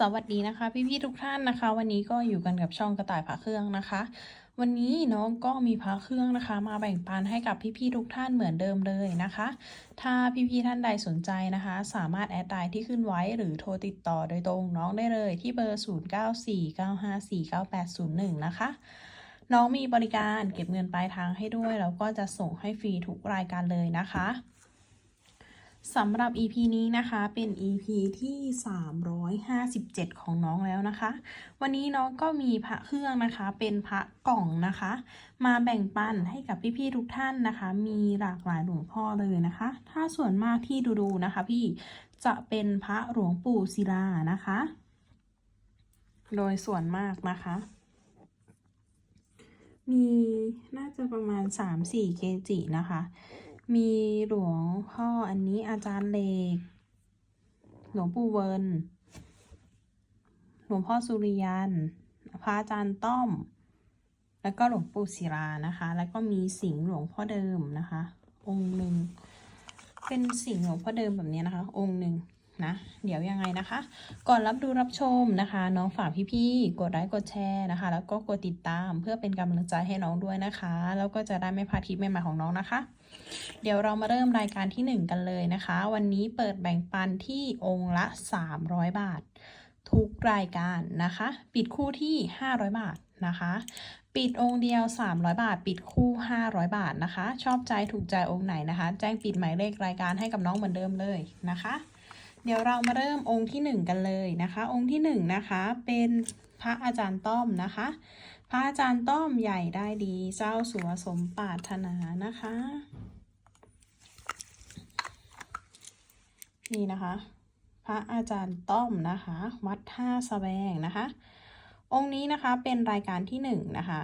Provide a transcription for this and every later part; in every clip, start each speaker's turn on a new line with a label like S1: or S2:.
S1: สวัสดีนะคะพี่ๆทุกท่านนะคะ วันนี้ก็อยู่กันกับช่องกระต่ายพระเครื่องนะคะ วันนี้น้องก็มีพระเครื่องนะคะ มาแบ่งปันให้กับพี่ๆทุกท่านเหมือนเดิมเลยนะคะ ถ้าพี่ๆท่านใดสนใจนะคะ สามารถแอดไลน์ที่ขึ้นไว้หรือโทรติดต่อโดยตรงน้องได้เลยที่เบอร์ 0949549801 นะคะน้องมีบริการเก็บเงินปลายทางให้ด้วยแล้วก็จะส่งให้ฟรีทุกรายการเลยนะคะ สำหรับ EP นี้นะคะเป็น EP ที่ 357 ของน้องแล้วนะคะ วันนี้น้องก็มีพระเครื่องนะคะ เป็นพระกล่องนะคะ มาแบ่งปันให้กับพี่ๆทุกท่านนะคะ มีหลากหลายหลวงพ่อเลยนะคะ ถ้าส่วนมากที่ดูๆนะคะ พี่จะเป็นพระหลวงปู่ศิลานะคะ โดยส่วนมากนะคะ มีน่าจะประมาณ 3-4 เกจินะคะ มีหลวงพ่ออันนี้อาจารย์เลก หลวงปู่เวิร์นหลวงพ่อสุริยัน พระอาจารย์ต้อม แล้วก็หลวงปู่ศิลานะคะ แล้วก็มีสิงห์หลวงพ่อเดิมนะคะ องค์หนึ่ง เป็นสิงห์หลวงพ่อเดิมแบบนี้นะคะ องค์หนึ่ง นะ เดี๋ยวยังไงนะคะ ก่อนรับดูรับชมนะคะ น้องฝากพี่ๆ กดไลค์กดแชร์นะคะ แล้วก็กดติดตามเพื่อเป็นกำลังใจให้น้องด้วยนะคะ แล้วก็จะได้ไม่พลาดคลิปใหม่ๆของน้องนะคะ เดี๋ยวเรามาเริ่มรายการที่ 1 กันเลยนะคะ วันนี้เปิดแบ่งปันที่องค์ละ 300 บาท ทุกรายการนะคะ ปิดคู่ที่ 500 บาทนะคะ ปิดองค์เดียว 300 บาท ปิดคู่ 500 บาทนะคะ ชอบใจถูกใจองค์ไหนนะคะ แจ้งปิดหมายเลขรายการให้กับน้องเหมือนเดิมเลยนะคะ เดี๋ยวเรามาเริ่มองค์ที่ 1 กันเลยนะคะ องค์ที่1นะคะเป็นพระอาจารย์ต้อมนะคะ พระอาจารย์ต้อมใหญ่ได้ดีเจ้าสัวสมปาถนานะคะ นี่นะคะ พระอาจารย์ต้อมนะคะ วัดท่าสแสวงนะคะ องค์นี้นะคะเป็นรายการที่หนึ่งนะคะ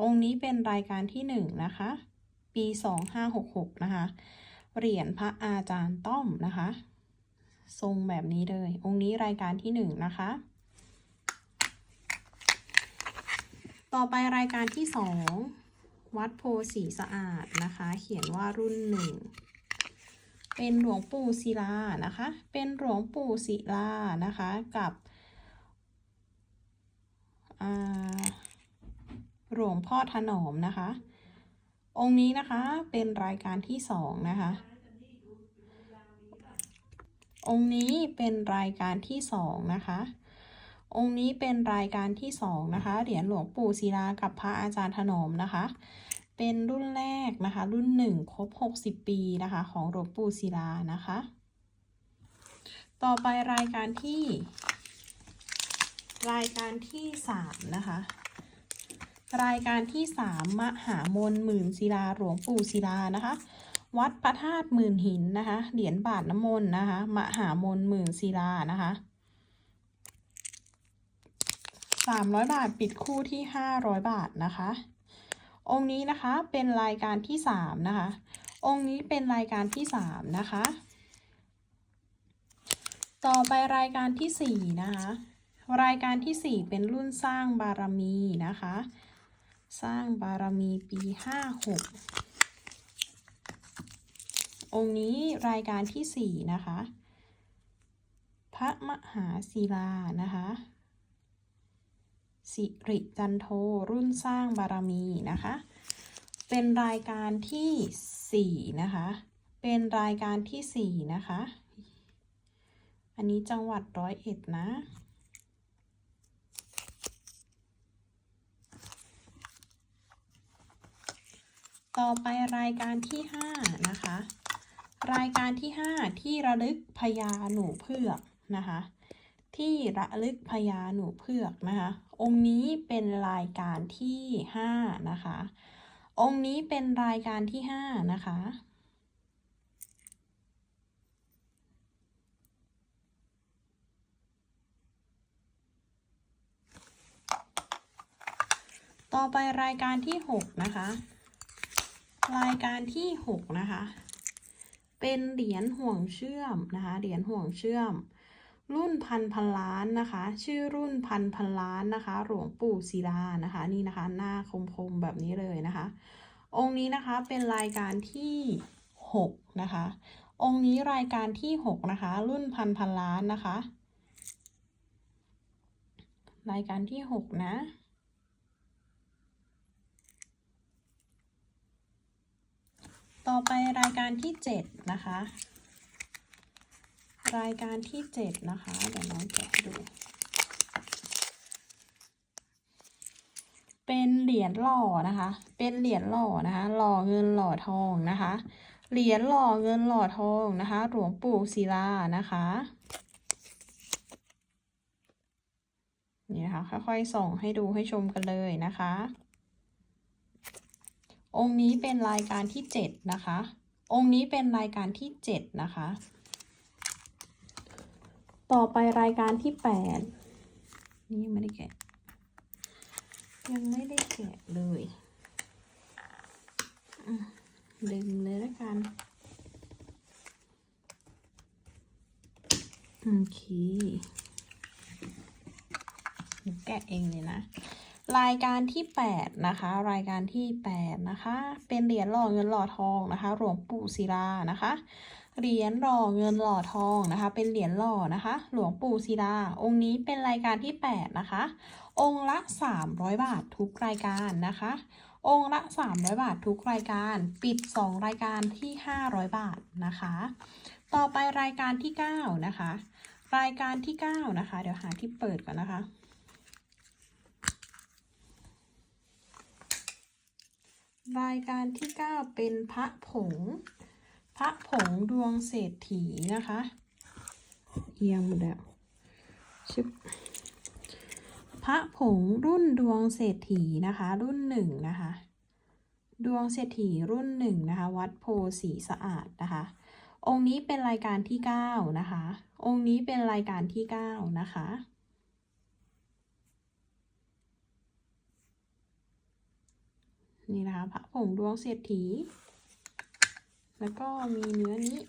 S1: องค์นี้เป็นรายการที่หนึ่งนะคะ ปีสองห้าหกหกนะคะ เหรียญพระอาจารย์ต้อมนะคะ ทรงแบบนี้เลย องค์นี้รายการที่หนึ่งนะคะ ต่อไปรายการที่สองวัดโพสีสะอาดนะคะ เขียนว่ารุ่นหนึ่งเป็นหลวงปู่ศิลานะคะ เป็นหลวงปู่ศิลานะคะกับหลวงพ่อถนอมนะคะ องค์นี้นะคะเป็นรายการที่สองนะคะ องค์นี้เป็นรายการที่สองนะคะ องค์นี้เป็นรายการที่สองนะคะ เหรียญหลวงปู่ศิลากับพระอาจารย์ถนอมนะคะ เป็นรุ่นแรกนะคะ รุ่นหนึ่งครบ60ปีนะคะ ของหลวงปู่ศิลานะคะ ต่อไปรายการที่ รายการที่สามนะคะรายการที่สามมหามนหมื่นศิลาหลวงปู่ศิลานะคะ วัดพระธาตุหมื่นหินนะคะ เหรียญบาทน้ำมนต์นะคะมหามนหมื่นศิลานะคะสามร้อยบาทปิดคู่ที่ห้าร้อยบาทนะคะ องค์นี้นะคะเป็นรายการที่สามนะคะ องค์นี้เป็นรายการที่สามนะคะ ต่อไปรายการที่สี่นะคะ รายการที่สี่เป็นรุ่นสร้างบารมีนะคะ สร้างบารมีปีห้าหก องค์นี้รายการที่สี่นะคะ พระมหาศิลานะคะ สิริจันโทรุ่นสร้างบารมีนะคะ เป็นรายการที่สี่นะคะ เป็นรายการที่สี่นะคะ อันนี้จังหวัดร้อยเอ็ดนะต่อไปรายการที่ห้านะคะ รายการที่ห้าที่ระลึกพญาหนูเผือกนะคะ ที่ระลึกพญาหนูเผือกนะคะ องค์นี้เป็นรายการที่ห้านะคะ องค์นี้เป็นรายการที่ห้านะคะต่อไปรายการที่หกนะคะ รายการที่หกนะคะ เป็นเหรียญห่วงเชื่อมนะคะ เหรียญห่วงเชื่อม รุ่นพันพันล้านนะคะ ชื่อรุ่นพันพันล้านนะคะ หลวงปู่ศิลานะคะ นี่นะคะ หน้าคมๆแบบนี้เลยนะคะ องค์นี้นะคะเป็นรายการที่หกนะคะ องค์นี้รายการที่หกนะคะ รุ่นพันพันล้านนะคะ รายการที่หกนะ ต่อ ไปรายการที่เจ็ดนะคะ รายการที่เจ็ดนะคะ เดี๋ยวน้องแกะดู เป็นเหรียญหล่อนะคะ เป็นเหรียญหล่อนะคะ หล่อเงินหล่อทองนะคะ เหรียญหล่อเงินหล่อทองนะคะ หลวงปู่ศิลานะคะนี่นะคะค่อยๆส่องให้ดูให้ชมกันเลยนะคะ องค์นี้เป็นรายการที่เจ็ดนะคะ องค์นี้เป็นรายการที่เจ็ดนะคะ ต่อไปรายการที่แปดนี่ยังไม่ได้แกะ ยังไม่ได้แกะเลยดึงเลยแล้วกัน โอเคแกะเองเลยนะ รายการที่ 8 นะคะ รายการที่ 8 นะคะ เป็นเหรียญหล่อเงินหล่อทองนะคะ หลวงปู่ศิลานะคะ เหรียญหล่อเงินหล่อทองนะคะ เป็นเหรียญหล่อนะคะ หลวงปู่ศิลา องค์นี้เป็นรายการที่ 8 นะคะ องค์ละ 300 บาททุกรายการนะคะ องค์ละ 300 บาททุกรายการ ปิด 2 รายการที่ 500 บาทนะคะ ต่อไปรายการที่ 9 นะคะ รายการที่ 9 นะคะ เดี๋ยวหาที่เปิดก่อนนะคะ รายการที่ 9 เป็นพระผง พระผงดวงเศรษฐีนะคะ เอียงหมดแล้วชิบพระผงรุ่นดวงเศรษฐีนะคะ รุ่นหนึ่งนะคะ ดวงเศรษฐีรุ่นหนึ่งนะคะ วัดโพสีสะอาดนะคะ องค์นี้เป็นรายการที่ 9 นะคะ องค์นี้เป็นรายการที่ 9 นะคะ นี่นะคะพระผงดวงเศรษฐี แล้วก็มีเนื้อนี้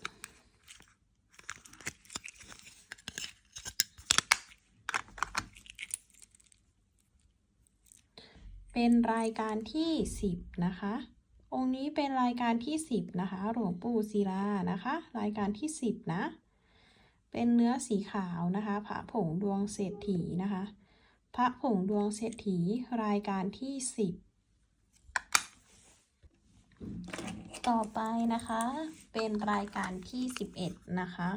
S1: เป็นรายการที่ 10 นะคะ องค์นี้เป็นรายการที่ 10 นะคะ หลวงปู่ศิลานะคะ รายการที่ 10 นะ เป็นเนื้อสีขาวนะคะพระผงดวงเศรษฐีนะคะพระผงดวงเศรษฐีรายการที่ 10 ต่อไปนะคะ เป็นรายการที่ 11 นะคะ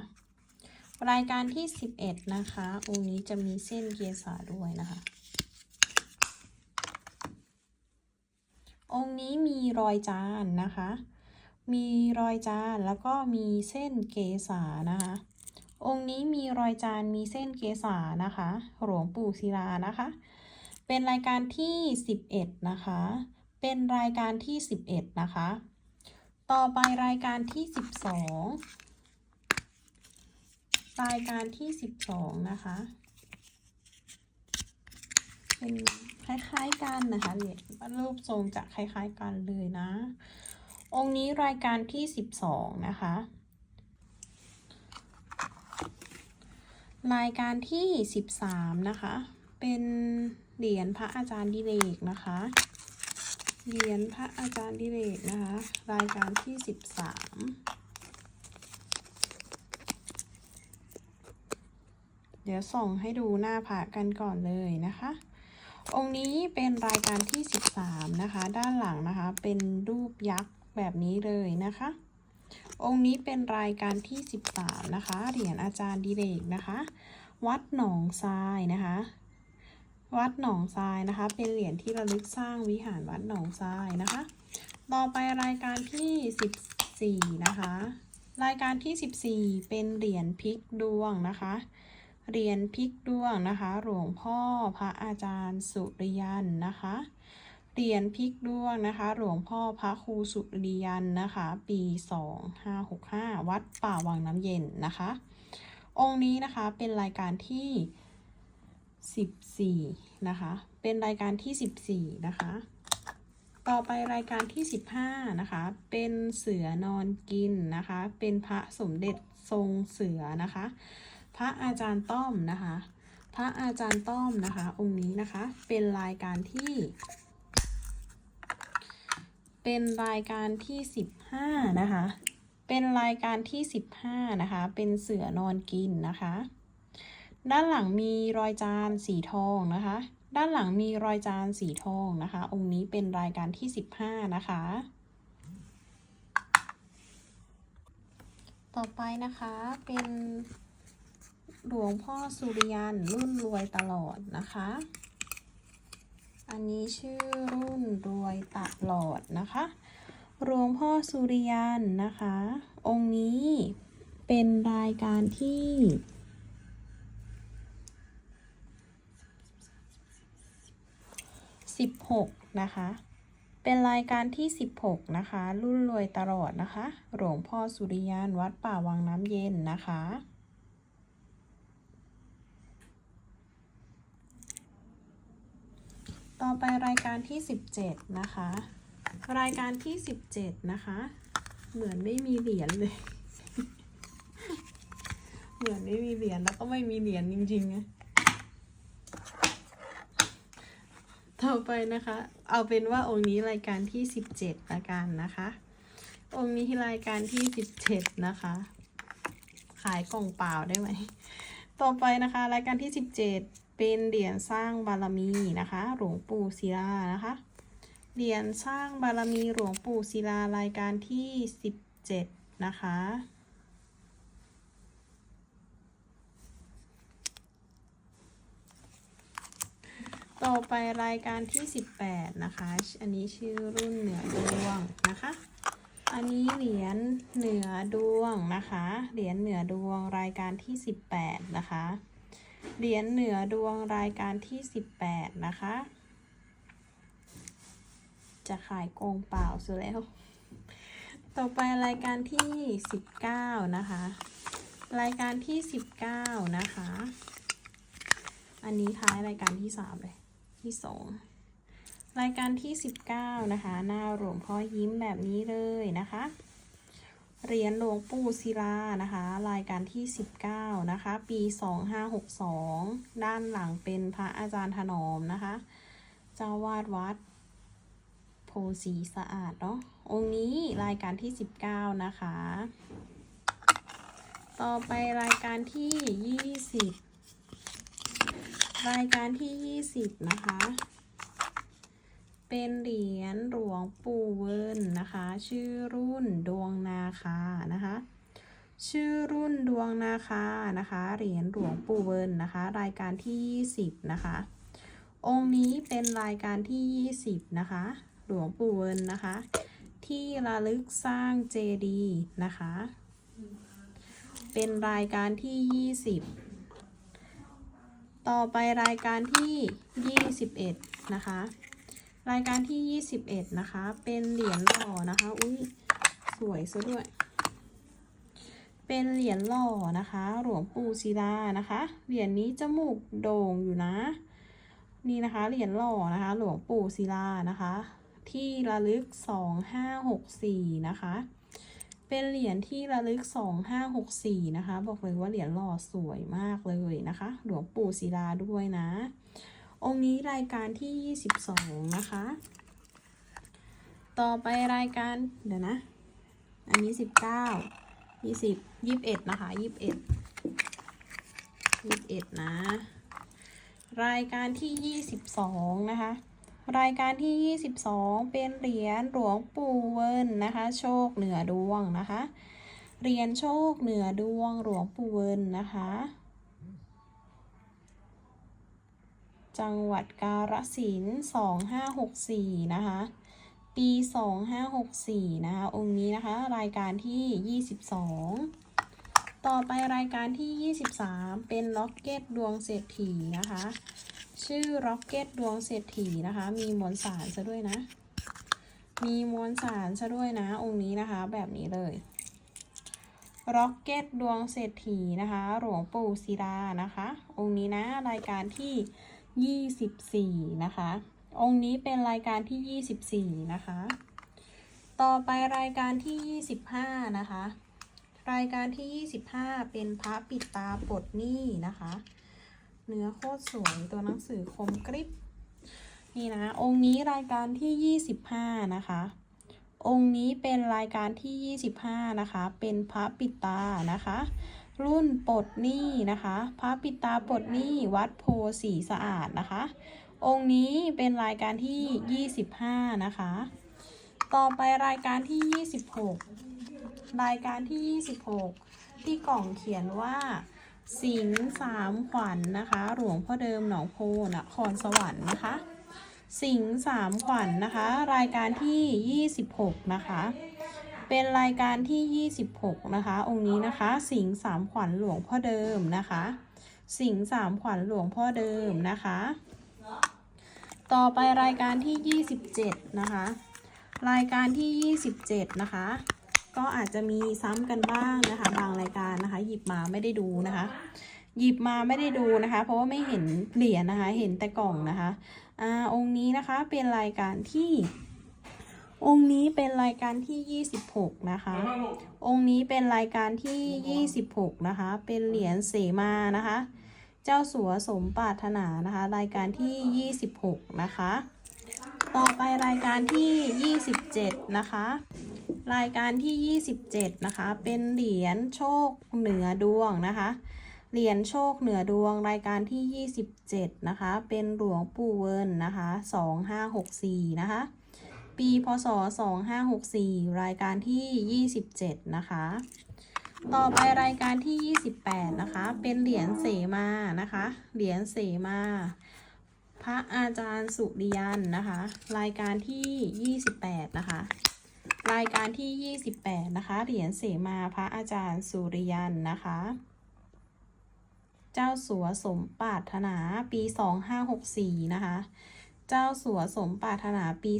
S1: รายการที่ 11 นะคะ องค์นี้จะมีเส้นเกษาด้วยนะคะ องค์นี้มีรอยจานนะคะ มีรอยจานแล้วก็มีเส้นเกษานะคะ องค์นี้มีรอยจานมีเส้นเกษานะคะ หลวงปู่ศิลานะคะ เป็นรายการที่ 11 นะคะเป็นรายการที่ 11 นะคะ ต่อไปรายการที่ 12 รายการที่ 12 นะคะ เป็นคล้ายๆกันนะคะเหรียรูปทรงจะคล้ายๆกันเลยนะ องค์นี้รายการที่ 12 นะคะ รายการที่ 13 นะคะ เป็นเหรียญพระอาจารย์ดิเรกนะคะ เหรียญพระอาจารย์ดิเรกนะคะ รายการที่13เดี๋ยวส่งให้ดูหน้าพระกันก่อนเลยนะคะ องค์นี้เป็นรายการที่ 13 นะคะ ด้านหลังนะคะ เป็นรูปยักษ์แบบนี้เลยนะคะ องค์นี้เป็นรายการที่ 13 นะคะ เหรียญอาจารย์ดิเรกนะคะ วัดหนองทรายนะคะ วัดหนองทรายนะคะ เป็นเหรียญที่ระลึกสร้างวิหารวัดหนองทรายนะคะ ต่อไปรายการที่ 14 นะคะ รายการที่ 14 เป็นเหรียญพลิกดวงนะคะ เหรียญพลิกดวงนะคะ หลวงพ่อพระอาจารย์สุริยันนะคะ เหรียญพลิกดวงนะคะ หลวงพ่อพระครูสุริยันนะคะ ปี 2565 วัดป่าวังน้ำเย็นนะคะ องค์นี้นะคะเป็นรายการที่ 14 นะคะ เป็นรายการที่ 14 นะคะ ต่อไปรายการที่ 15 นะคะ เป็นเสือนอนกินนะคะ เป็นพระสมเด็จทรงเสือนะคะ พระอาจารย์ต้อมนะคะ พระอาจารย์ต้อมนะคะ องค์นี้นะคะ เป็นรายการที่ เป็นรายการที่ 15 นะคะ เป็นรายการที่ 15 นะคะ เป็นเสือนอนกินนะคะ ด้านหลังมีรอยจานสีทองนะคะ ด้านหลังมีรอยจานสีทองนะคะ องค์นี้เป็นรายการที่ 15 นะคะ ต่อไปนะคะเป็นหลวงพ่อสุริยันรุ่นรวยตลอดนะคะ อันนี้ชื่อรุ่นรวยตลอดนะคะหลวงพ่อสุริยันนะคะ องค์นี้เป็นรายการที่ 16 นะคะ เป็นรายการที่ 16 นะคะ รุ่นรวยตลอดนะคะ หลวงพ่อสุริยันวัดป่าวังน้ำเย็นนะคะต่อไปรายการที่ 17 นะคะ รายการที่ 17 นะคะ เหมือนไม่มีเหรียญเลย เหมือนไม่มีเหรียญแล้วก็ไม่มีเหรียญจริงๆนะ ต่อไปนะคะ เอาเป็นว่าองค์นี้รายการที่17ละกันนะคะ องค์นี้ที่รายการที่17นะคะ ขายกล่องเปล่าได้ไหม ต่อไปนะคะ รายการที่17เป็นเหรียญสร้างบารมีนะคะ หลวงปู่ศิลานะคะ เหรียญสร้างบารมีหลวงปู่ศิลารายการที่17นะคะ ต่อไปรายการที่ 18 นะคะ อันนี้ชื่อรุ่นเหนือดวงนะคะ อันนี้เหรียญเหนือดวงนะคะ เหรียญเหนือดวงรายการที่ 18 นะคะ เหรียญเหนือดวงรายการที่ 18 นะคะ จะขายโกงเปล่าซะแล้ว ต่อไปรายการที่ 19 นะคะ รายการที่ 19 นะคะอันนี้ท้ายรายการที่ 3 เลย ที่2รายการที่ 19 นะคะ หน้าหลวงพ่อยิ้มแบบนี้เลยนะคะ เหรียญหลวงปู่ศิลานะคะ รายการที่ 19 นะคะ ปี 2562 ด้านหลังเป็นพระอาจารย์ถนอมนะคะ เจ้าวาดวัด โพสีสะอาดเนาะ องค์นี้รายการที่ 19 นะคะ ต่อไปรายการที่ 20 รายการที่ 20 นะคะ เป็นเหรียญหลวงปู่เวิร์นนะคะ ชื่อรุ่นดวงนาคานะคะ ชื่อรุ่นดวงนาคานะคะ เหรียญหลวงปู่เวิร์นนะคะ รายการที่ 20 นะคะ องค์นี้เป็นรายการที่ 20 นะคะ หลวงปู่เวิร์นนะคะ ที่ระลึกสร้างเจดีนะคะ เป็นรายการที่ 20 ต่อไปรายการที่ 21 นะคะ รายการที่ 21 นะคะ เป็นเหรียญหล่อนะคะ อุ้ยสวยซะด้วย เป็นเหรียญหล่อนะคะ หลวงปู่ศิลานะคะ เหรียญนี้จมูกโด่งอยู่นะ นี่นะคะเหรียญหล่อนะคะ หลวงปู่ศิลานะคะ ที่ระลึก 2564 นะคะ เป็นเหรียญที่ระลึก 2564 นะคะ บอกเลยว่าเหรียญหล่อสวยมากเลยนะคะ หลวงปู่ศิลาด้วยนะ องค์นี้รายการที่ 22 นะคะ ต่อไปรายการเดี๋ยวนะ อันนี้ 19 20 21 นะคะ 21 21 นะ รายการที่ 22 นะคะ รายการที่ 22 เป็นเหรียญหลวงปู่เวินนะคะ โชคเหนือดวงนะคะ เหรียญโชคเหนือดวงหลวงปู่เวินนะคะ จังหวัดกาฬสินธุ์2564 นะคะ ปี 2564 นะคะ องค์นี้นะคะ รายการที่ 22 ต่อไปรายการที่ 23 เป็นล็อกเก็ตดวงเศรษฐีนะคะ ชื่อล็อกเก็ตดวงเศรษฐีนะคะ มีมวลสารซะด้วยนะ มีมวลสารซะด้วยนะ องค์นี้นะคะ แบบนี้เลยล็อกเก็ตดวงเศรษฐีนะคะ หลวงปู่ศิลานะคะ องค์นี้นะ รายการที่ 24 นะคะ องค์นี้เป็นรายการที่ 24 นะคะ ต่อไปรายการที่ 25 นะคะ รายการที่ 25 เป็นพระปิดตาปลดหนี้นะคะ เนื้อโคตรสวยตัวหนังสือคมกริบนี่นะ องค์นี้รายการที่ 25 นะคะ องค์นี้เป็นรายการที่ 25 นะคะ เป็นพระปิตานะคะ รุ่นปดหนี้นะคะ พระปิตาปดหนี้วัดโพสีสะอาดนะคะ องค์นี้เป็นรายการที่ 25 นะคะ ต่อไปรายการที่ 26 รายการที่ 26 ที่กล่องเขียนว่า สิงห์สามขวัญนนะคะ หลวงพ่อเดิมหนองโพนครสวรรค์นะคะ สิงห์สามขวัญนนะคะ รายการที่ 26 นะคะ เป็นรายการที่ 26 นะคะ องค์นี้นะคะ สิงห์สามขวัญหลวงพ่อเดิมนะคะ สิงห์สามขวัญหลวงพ่อเดิมนะคะ ต่อไปรายการที่ 27 นะคะ รายการที่ 27 นะคะ ก็อาจจะมีซ้ำกันบ้างนะคะ บางรายการนะคะ หยิบมาไม่ได้ดูนะคะ หยิบมาไม่ได้ดูนะคะ เพราะว่าไม่เห็นเหรียญนะคะ เห็นแต่กล่องนะคะอ่าองค์นี้นะคะเป็นรายการที่องค์นี้เป็นรายการที่ 26 นะคะ องค์นี้เป็นรายการที่ 26 นะคะ เป็นเหรียญเสมานะคะ เจ้าสัวสมปรารถนานะคะ รายการที่ 26 นะคะ ต่อไปรายการที่ 27 นะคะ รายการที่ 27 นะคะ เป็นเหรียญโชคเหนือดวงนะคะ เหรียญโชคเหนือดวงรายการที่ 27 นะคะ เป็นหลวงปู่เวิร์นนะคะ 2564 นะคะ ปีพศ 2564 รายการที่ 27 นะคะ ต่อไปรายการที่ 28 นะคะ เป็นเหรียญเสมานะคะ เหรียญเสมา พระอาจารย์สุริยันนะคะ รายการที่ 28 นะคะ รายการที่ 28 นะคะ เหรียญเสมาพระอาจารย์สุริยันนะคะ เจ้าสัวสมปรารถนาปี 2564 นะคะ เจ้าสัวสมปรารถนาปี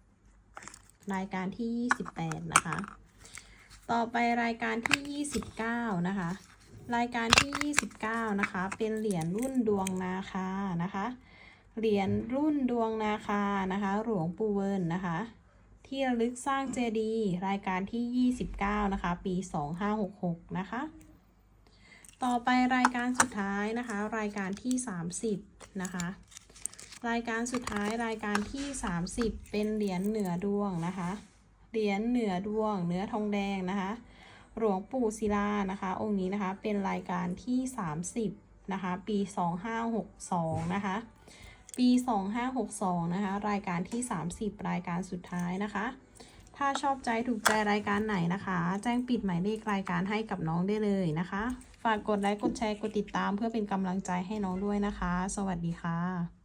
S1: 2564 รายการที่ 28 นะคะ ต่อไปรายการที่ 29 นะคะ รายการที่ 29 นะคะ เป็นเหรียญรุ่นดวงนาคานะคะ เหรียญรุ่นดวงนาคานะคะ หลวงปู่เวิร์นนะคะ ที่ระลึกสร้างเจดีย์รายการที่ 29 นะคะ ปี 2566 นะคะ ต่อไปรายการสุดท้ายนะคะ รายการที่ 30 นะคะ รายการสุดท้ายรายการที่ 30 เป็นเหรียญเหนือดวงนะคะ เหรียญเหนือดวงเนื้อทองแดงนะคะ หลวงปู่ศิลานะคะ องค์นี้นะคะเป็นรายการที่ 30 นะคะ ปี 2562 นะคะ ปี 2562 นะคะ รายการที่ 30 รายการสุดท้ายนะคะ ถ้าชอบใจถูกใจรายการไหนนะคะ แจ้งปิดหมายเลขรายการให้กับน้องได้เลยนะคะ ฝากกดไลค์กดแชร์กดติดตามเพื่อเป็นกำลังใจให้น้องด้วยนะคะ สวัสดีค่ะ